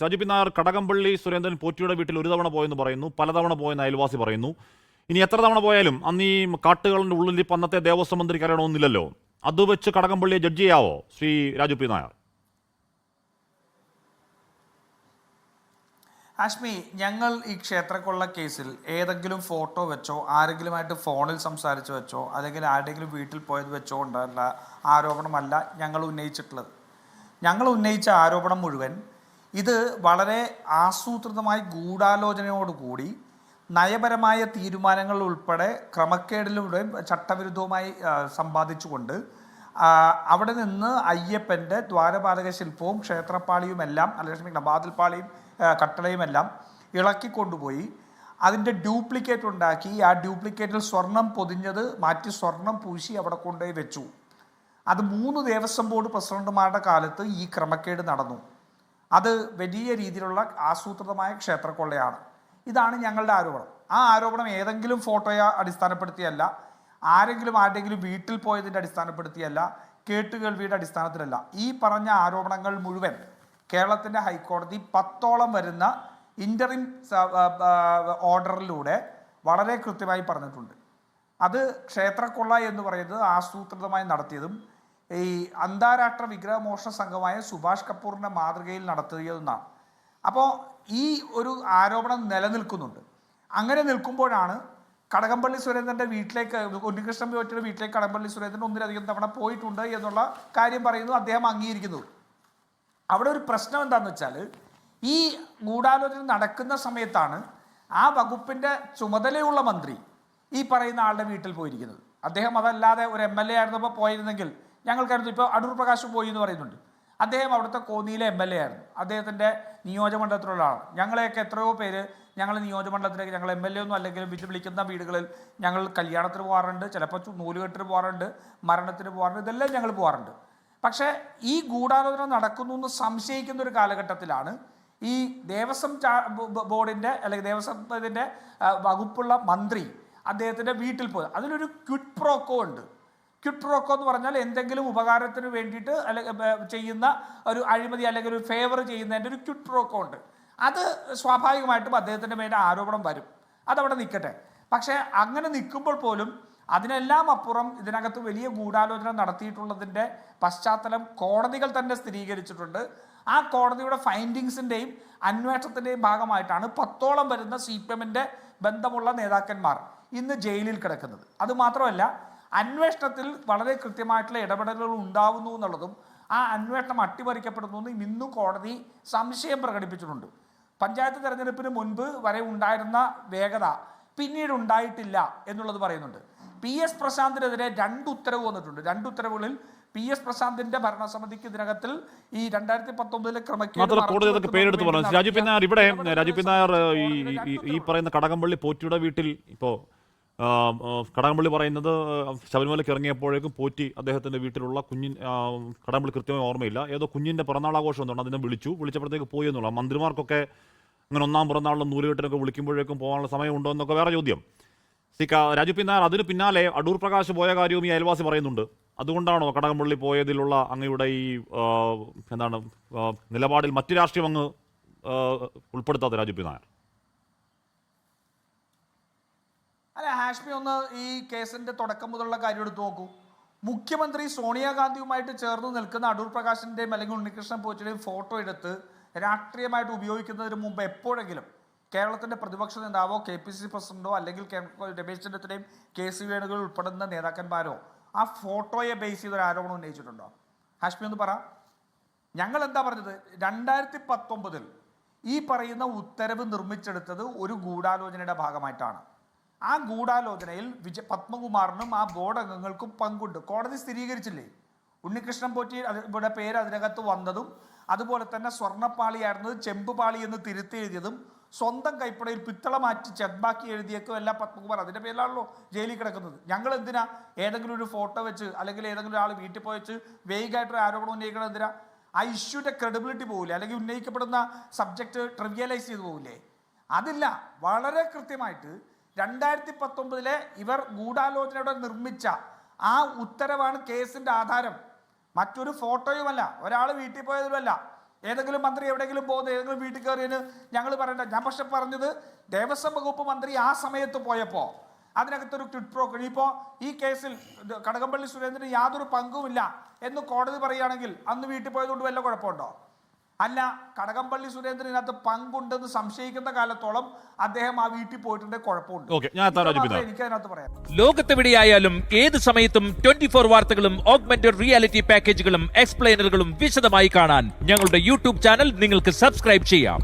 സജി പിന്നാർ കടകംപള്ളി സുരേന്ദ്രൻ പോറ്റിയുടെ വീട്ടിൽ ഒരു തവണ പോയെന്ന് പറയുന്നു പലതവണ പോയെന്ന് അയൽവാസി പറയുന്നു. ഇനി എത്ര തവണ പോയാലും അന്ന് ഈ കാട്ടുകളുടെ ഉള്ളിൽ ഇപ്പം അന്നത്തെ ദേവസ്വം മന്ത്രിക്ക് അറിയണമെന്നില്ലല്ലോ. അത് വെച്ച് കടകംപള്ളിയെ ജഡ്ജ് ചെയ്യാവോ ശ്രീ രാജു പി നായർ? ആഷ്മി ഞങ്ങൾ ഈ ക്ഷേത്രക്കൊള്ള കേസിൽ ഏതെങ്കിലും ഫോട്ടോ വെച്ചോ ആരെങ്കിലുമായിട്ട് ഫോണിൽ സംസാരിച്ചു വെച്ചോ അല്ലെങ്കിൽ ആരുടെങ്കിലും വീട്ടിൽ പോയത് വെച്ചോ ഉണ്ടല്ല ആരോപണമല്ല ഞങ്ങൾ ഉന്നയിച്ചിട്ടുള്ളത്. ഞങ്ങൾ ഉന്നയിച്ച ആരോപണം മുഴുവൻ ഇത് വളരെ ആസൂത്രിതമായി ഗൂഢാലോചനയോടുകൂടി നയപരമായ തീരുമാനങ്ങൾ ഉൾപ്പെടെ ക്രമക്കേടിലൂടെ ചട്ടവിരുദ്ധവുമായി സമ്പാദിച്ചുകൊണ്ട് അവിടെ നിന്ന് അയ്യപ്പന്റെ ദ്വാരപാലക ശില്പവും ക്ഷേത്രപ്പാളിയുമെല്ലാം അല്ലെങ്കിൽ ക്ഷമിക്കണം വാതിൽപ്പാളിയും കട്ടളയുമെല്ലാം ഇളക്കിക്കൊണ്ടുപോയി അതിന്റെ ഡ്യൂപ്ലിക്കേറ്റ് ഉണ്ടാക്കി. ആ ഡ്യൂപ്ലിക്കേറ്റിൽ സ്വർണം പൊതിഞ്ഞത് മാറ്റി സ്വർണം പൂശി അവിടെ കൊണ്ടുപോയി വെച്ചു. അത് മൂന്ന് ദേവസ്വം ബോർഡ് പ്രസിഡന്റുമാരുടെ കാലത്ത് ഈ ക്രമക്കേട് നടന്നു. അത് വലിയ രീതിയിലുള്ള ആസൂത്രിതമായ ക്ഷേത്രക്കൊള്ളയാണ്. ഇതാണ് ഞങ്ങളുടെ ആരോപണം. ആ ആരോപണം ഏതെങ്കിലും ഫോട്ടോയെ അടിസ്ഥാനപ്പെടുത്തിയല്ല ആരെങ്കിലും ആരുടെങ്കിലും വീട്ടിൽ പോയതിന്റെ അടിസ്ഥാനപ്പെടുത്തിയല്ല കേട്ടുകേൾവിയുടെ അടിസ്ഥാനത്തിലല്ല. ഈ പറഞ്ഞ ആരോപണങ്ങൾ മുഴുവൻ കേരളത്തിന്റെ ഹൈക്കോടതി പത്തോളം വരുന്ന ഇന്ററിം ഓർഡറിലൂടെ വളരെ കൃത്യമായി പറഞ്ഞിട്ടുണ്ട്. അത് ക്ഷേത്രക്കൊള്ള എന്ന് പറയുന്നത് ആസൂത്രിതമായി നടത്തിയതും ഈ അന്താരാഷ്ട്ര വിഗ്രഹമോഷണ സംഘമായ സുഭാഷ് കപൂറിന്റെ മാതൃകയിൽ നടത്തിയതെന്നാണ്. അപ്പോൾ ഈ ഒരു ആരോപണം നിലനിൽക്കുന്നുണ്ട്. അങ്ങനെ നിൽക്കുമ്പോഴാണ് കടകംപള്ളി സുരേന്ദ്രന്റെ വീട്ടിലേക്ക് ഉണ്ണികൃഷ്ണൻ പോറ്റിയുടെ വീട്ടിലേക്ക് കടകംപള്ളി സുരേന്ദ്രൻ ഒന്നിലധികം തവണ പോയിട്ടുണ്ട് എന്നുള്ള കാര്യം പറയുന്നു അദ്ദേഹം അംഗീകരിക്കുന്നു. അവിടെ ഒരു പ്രശ്നം എന്താണെന്ന് വെച്ചാൽ ഈ ഗൂഢാലോചന നടക്കുന്ന സമയത്താണ് ആ വകുപ്പിന്റെ ചുമതലയുള്ള മന്ത്രി ഈ പറയുന്ന ആളുടെ വീട്ടിൽ പോയിരിക്കുന്നത്. അദ്ദേഹം അതല്ലാതെ ഒരു എം എൽ എ ആയിരുന്നപ്പോൾ പോയിരുന്നെങ്കിൽ ഞങ്ങൾക്കായിരുന്നു ഇപ്പോൾ അടൂർ പ്രകാശ് പോയി എന്ന് പറയുന്നുണ്ട്. അദ്ദേഹം അവിടുത്തെ കോന്നിയിലെ എം എൽ എ ആയിരുന്നു. അദ്ദേഹത്തിന്റെ നിയോജകമണ്ഡലത്തിലുള്ള ആളാണ്. ഞങ്ങളെയൊക്കെ എത്രയോ പേര് ഞങ്ങൾ നിയോജകമണ്ഡലത്തിലേക്ക് ഞങ്ങൾ എം എൽ എ ഒന്നും അല്ലെങ്കിലും വിറ്റ് വിളിക്കുന്ന വീടുകളിൽ ഞങ്ങൾ കല്യാണത്തിന് പോകാറുണ്ട്. ചിലപ്പോൾ നൂലുകെട്ടിന് പോകാറുണ്ട് മരണത്തിന് പോകാറുണ്ട്. ഇതെല്ലാം ഞങ്ങൾ പോകാറുണ്ട്. പക്ഷേ ഈ ഗൂഢാലോചന നടക്കുന്നു എന്ന് സംശയിക്കുന്ന ഒരു കാലഘട്ടത്തിലാണ് ഈ ദേവസ്വം ബോർഡിന്റെ അല്ലെങ്കിൽ ദേവസ്വം ഇതിന്റെ വകുപ്പുള്ള മന്ത്രി അദ്ദേഹത്തിന്റെ വീട്ടിൽ പോയത്. അതിലൊരു ക്വിഡ് പ്രോക്കോ ഉണ്ട്. ക്വിഡ് പ്രോക്കോ എന്ന് പറഞ്ഞാൽ എന്തെങ്കിലും ഉപകാരത്തിന് വേണ്ടിയിട്ട് അല്ലെങ്കിൽ ചെയ്യുന്ന ഒരു അഴിമതി അല്ലെങ്കിൽ ഒരു ഫേവർ ചെയ്യുന്നതിന്റെ ഒരു ക്വിഡ് പ്രോക്കോ ഉണ്ട്. അത് സ്വാഭാവികമായിട്ടും അദ്ദേഹത്തിന്റെ മേലെ ആരോപണം വരും. അതവിടെ നിൽക്കട്ടെ. പക്ഷേ അങ്ങനെ നിൽക്കുമ്പോൾ പോലും അതിനെല്ലാം അപ്പുറം ഇതിനകത്ത് വലിയ ഗൂഢാലോചന നടത്തിയിട്ടുള്ളതിന്റെ പശ്ചാത്തലം കോടതികൾ തന്നെ സ്ഥിരീകരിച്ചിട്ടുണ്ട്. ആ കോടതിയുടെ ഫൈൻഡിങ്സിന്റെയും അന്വേഷണത്തിന്റെയും ഭാഗമായിട്ടാണ് പത്തോളം വരുന്ന സി പി എമ്മിന്റെ ബന്ധമുള്ള നേതാക്കന്മാർ ഇന്ന് ജയിലിൽ കിടക്കുന്നത്. അതുമാത്രമല്ല അന്വേഷണത്തിൽ വളരെ കൃത്യമായിട്ടുള്ള ഇടപെടലുകൾ ഉണ്ടാവുന്നു എന്നുള്ളതും ആ അന്വേഷണം അട്ടിമറിക്കപ്പെടുന്നു എന്നും ഇന്നും കോടതി സംശയം പ്രകടിപ്പിച്ചിട്ടുണ്ട്. പഞ്ചായത്ത് തെരഞ്ഞെടുപ്പിന് മുൻപ് വരെ ഉണ്ടായിരുന്ന വേഗത പിന്നീട് ഉണ്ടായിട്ടില്ല എന്നുള്ളത് പറയുന്നുണ്ട്. പി എസ് പ്രശാന്തിനെതിരെ രണ്ട് ഉത്തരവ് വന്നിട്ടുണ്ട്. രണ്ട് ഉത്തരവുകളിൽ പി എസ് പ്രശാന്തിന്റെ ഭരണസമിതിക്ക് ഇതിനകത്തിൽ ഈ രണ്ടായിരത്തി പത്തൊമ്പതിലെ ക്രമക്കേട് പേരെടുത്ത് പറഞ്ഞു. രാജു പിന്നാർ ഇവിടെ രാജു പിന്നാർ ഈ പറയുന്ന കടകംപള്ളി പോറ്റിയുടെ വീട്ടിൽ ഇപ്പോൾ കടകംപള്ളി പറയുന്നത് ശബരിമലയ്ക്ക് ഇറങ്ങിയപ്പോഴേക്കും പോറ്റി അദ്ദേഹത്തിന്റെ വീട്ടിലുള്ള കുഞ്ഞിൻ കടകംപള്ളി കൃത്യമായി ഓർമ്മയില്ല. ഏതോ കുഞ്ഞിന്റെ പിറന്നാളാഘോഷം എന്നുണ്ട് അതിനെ വിളിച്ചു. വിളിച്ചപ്പോഴത്തേക്ക് പോയി എന്നുള്ള മന്ത്രിമാർക്കൊക്കെ അങ്ങനെ ഒന്നാം പിറന്നാളിലും നൂലുകെട്ടിനൊക്കെ വിളിക്കുമ്പോഴേക്കും പോകാനുള്ള സമയമുണ്ടോ എന്നൊക്കെ വേറെ ചോദ്യം. സി രാജു പിന്നാർ അതിന് പിന്നാലെ അടൂർ പ്രകാശ് പോയ കാര്യവും ഈ അയൽവാസി പറയുന്നുണ്ട്. അതുകൊണ്ടാണോ കടകംപള്ളി പോയതിലുള്ള അങ്ങയുടെ ഈ എന്താണ് നിലപാടിൽ മറ്റു രാഷ്ട്രീയം അങ്ങ് ഉൾപ്പെടുത്താത്ത രാജു പി അല്ല ഹാഷ്മി ഒന്ന് ഈ കേസിന്റെ തുടക്കം മുതലുള്ള കാര്യം എടുത്തു നോക്കൂ. മുഖ്യമന്ത്രി സോണിയാഗാന്ധിയുമായിട്ട് ചേർന്ന് നിൽക്കുന്ന അടൂർ പ്രകാശിന്റെയും അല്ലെങ്കിൽ ഉണ്ണികൃഷ്ണൻ പോറ്റിയുടെയും ഫോട്ടോ എടുത്ത് രാഷ്ട്രീയമായിട്ട് ഉപയോഗിക്കുന്നതിന് മുമ്പ് എപ്പോഴെങ്കിലും കേരളത്തിന്റെ പ്രതിപക്ഷ നേതാവോ കെ പി സി പ്രസിഡന്റോ അല്ലെങ്കിൽ രമേശ് ചെന്നിത്തലയും കെ സി വേണുകൾ ഉൾപ്പെടുന്ന നേതാക്കന്മാരോ ആ ഫോട്ടോയെ ബേസ് ചെയ്ത് ഒരു ആരോപണം ഉന്നയിച്ചിട്ടുണ്ടോ? ഹാഷ്മി ഒന്ന് പറ. ഞങ്ങൾ എന്താ പറഞ്ഞത്? രണ്ടായിരത്തി പത്തൊമ്പതിൽ ഈ പറയുന്ന ഉത്തരവ് നിർമ്മിച്ചെടുത്തത് ഒരു ഗൂഢാലോചനയുടെ ഭാഗമായിട്ടാണ്. ആ ഗൂഢാലോചനയിൽ വിജയ പത്മകുമാറിനും ആ ബോർഡ് അംഗങ്ങൾക്കും പങ്കുണ്ട്. കോടതി സ്ഥിരീകരിച്ചില്ലേ? ഉണ്ണികൃഷ്ണൻ പോറ്റി ഇവിടെ പേര് അതിനകത്ത് വന്നതും അതുപോലെ തന്നെ സ്വർണപ്പാളിയായിരുന്നത് ചെമ്പുപാളി എന്ന് തിരുത്തി എഴുതിയതും സ്വന്തം കൈപ്പടയിൽ പിത്തള മാറ്റി ചെമ്പാക്കി എഴുതിയേക്കും എല്ലാം പത്മകുമാർ അതിന്റെ പേരിലാണല്ലോ ജയിലിൽ കിടക്കുന്നത്. ഞങ്ങൾ എന്തിനാ ഏതെങ്കിലും ഒരു ഫോട്ടോ വെച്ച് അല്ലെങ്കിൽ ഏതെങ്കിലും ഒരാൾ വീട്ടിൽ പോയി വെച്ച് വേഗമായിട്ടൊരു ആരോപണം ഉന്നയിക്കണം എന്തിനാ? ആ ഇഷ്യൂന്റെ ക്രെഡിബിലിറ്റി പോകില്ലേ അല്ലെങ്കിൽ ഉന്നയിക്കപ്പെടുന്ന സബ്ജക്റ്റ് ട്രിവിയലൈസ് ചെയ്തു പോകില്ലേ അതില്ല. വളരെ കൃത്യമായിട്ട് രണ്ടായിരത്തി പത്തൊമ്പതിലെ ഇവർ ഗൂഢാലോചനയോടെ നിർമ്മിച്ച ആ ഉത്തരവാണ് കേസിന്റെ ആധാരം. മറ്റൊരു ഫോട്ടോയുമല്ല. ഒരാൾ വീട്ടിൽ പോയതുമല്ല ഏതെങ്കിലും മന്ത്രി എവിടെയെങ്കിലും പോകുന്ന ഏതെങ്കിലും വീട്ടിൽ കയറിയതിന് ഞങ്ങൾ പറയണ്ട. ഞാൻ പക്ഷെ പറഞ്ഞത് ദേവസ്വം വകുപ്പ് മന്ത്രി ആ സമയത്ത് പോയപ്പോൾ അതിനകത്തൊരു ട്വിറ്റ്പ്രോ പ്രോ ഇപ്പോൾ ഈ കേസിൽ കടകംപള്ളി സുരേന്ദ്രന് യാതൊരു പങ്കുമില്ല എന്ന് കോടതി പറയുകയാണെങ്കിൽ അന്ന് വീട്ടിൽ പോയതുകൊണ്ട് വല്ല കുഴപ്പമുണ്ടോ? അല്ല കടകംപള്ളി സുരേന്ദ്രനകത്ത് പങ്കുണ്ടെന്ന് സംശയിക്കുന്ന കാലത്തോളം അദ്ദേഹം ആ വീട്ടിൽ പോയിട്ടുണ്ട്. കുഴപ്പമുണ്ട്. ഓക്കെ ഞാൻ എനിക്ക് അതിനകത്ത് പറയാം. ലോകത്തെവിടെയായാലും ഏത് സമയത്തും ട്വന്റി ഫോർ വാർത്തകളും ഓഗ്മെന്റഡ് റിയാലിറ്റി പാക്കേജുകളും എക്സ്പ്ലെയിനറുകളും വിശദമായി കാണാൻ ഞങ്ങളുടെ യൂട്യൂബ് ചാനൽ നിങ്ങൾക്ക് സബ്സ്ക്രൈബ് ചെയ്യാം.